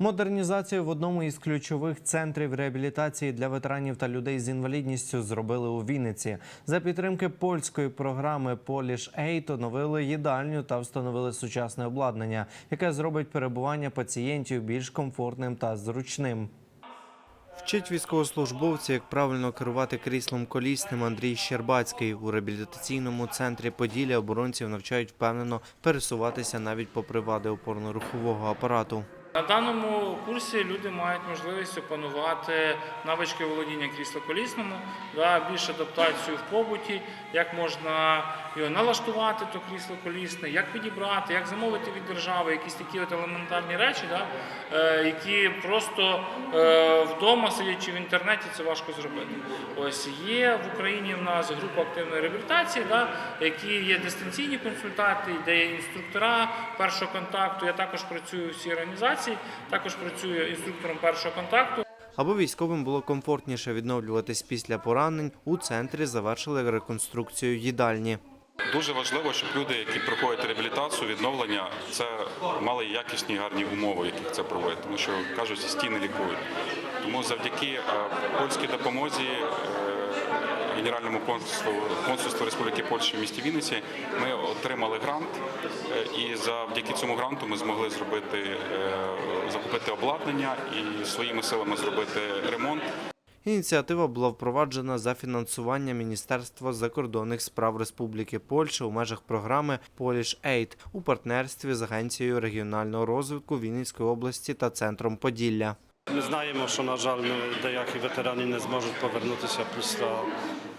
Модернізацію в одному із ключових центрів реабілітації для ветеранів та людей з інвалідністю зробили у Вінниці. За підтримки польської програми Polish Aid оновили їдальню та встановили сучасне обладнання, яке зробить перебування пацієнтів більш комфортним та зручним. Вчить військовослужбовців, як правильно керувати кріслом колісним Андрій Щербацький. У реабілітаційному центрі Поділля оборонців навчають впевнено пересуватися навіть попри вади опорно-рухового апарату. На даному курсі люди мають можливість опанувати навички володіння кріслоколісному, да, більш адаптацію в побуті, як можна його налаштувати, то крісло колісне, як підібрати, як замовити від держави, якісь такі елементарні речі, е, які просто е, вдома, сидячи в інтернеті, це важко зробити. Ось є в Україні в нас група активної реабілітації, які є дистанційні консультанти, де є інструктора першого контакту. Я також працюю в цій організації, також працюю інструктором першого контакту. Аби військовим було комфортніше відновлюватись після поранень, у центрі завершили реконструкцію їдальні. Дуже важливо, щоб люди, які проходять реабілітацію, відновлення, це мали якісні гарні умови, яких це проводять. Тому що кажуть, стіни лікують. Тому завдяки е, польській допомозі. Генеральному консульству, консульству Республіки Польща в місті Вінниці ми отримали грант, е, і завдяки цьому гранту ми змогли зробити е, закупити обладнання і своїми силами зробити ремонт. Ініціатива була впроваджена за фінансування Міністерства закордонних справ Республіки Польща у межах програми Polish Aid у партнерстві з Агенцією регіонального розвитку Вінницької області та центром Поділля. Ми знаємо, що, на жаль, деякі ветерані не зможуть повернутися після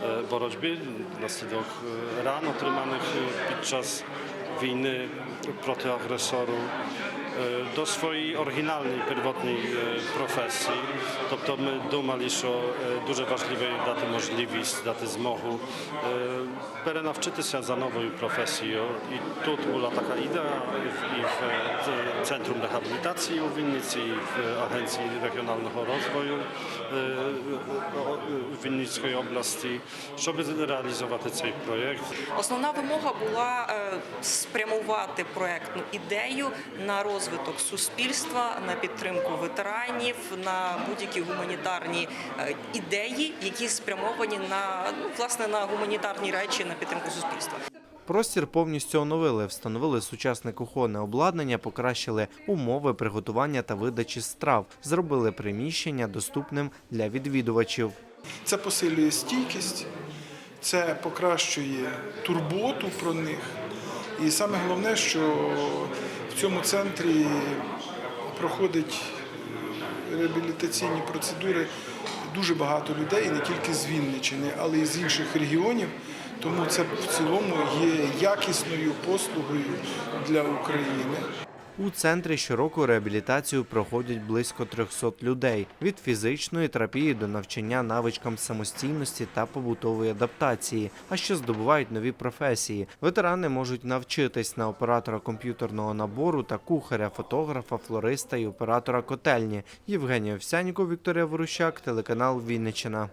е, боротьби внаслідок е, ран, отриманих е, під час війни проти агресору е, до своєї оригінальної первotnej е, професії. Тобто ми думали, що е, дуже важливо є дати можливість, дати змогу е, перенавчитися за новою професією. І тут була така ідея і в, і в Centrum Rehabilitacji u Winnicy i w Agencji Regionalnego Rozwoju е, в Вінницької області, щоб реалізувати цей проєкт. Основна вимога була е, спрямувати проектну ідею на розвиток суспільства, на підтримку ветеранів, на будь-які гуманітарні е, ідеї, які спрямовані на ну, власне на гуманітарні речі на підтримку суспільства. Простір повністю оновили, встановили сучасне кухонне обладнання, покращили умови приготування та видачі страв, зробили приміщення доступним для відвідувачів. Це посилює стійкість, це покращує турботу про них. І саме головне, що в цьому центрі проходить реабілітаційні процедури дуже багато людей, і не тільки з Вінниччини, але й з інших регіонів. Тому це в цілому є якісною послугою для України. У центрі щороку реабілітацію проходять близько 300 людей від фізичної терапії до навчання навичкам самостійності та побутової адаптації, а ще здобувають нові професії. Ветерани можуть навчитись на оператора комп'ютерного набору та кухаря, фотографа, флориста і оператора котельні. Євгенія Овсяніков, Вікторія Ворущак, телеканал Вінниччина.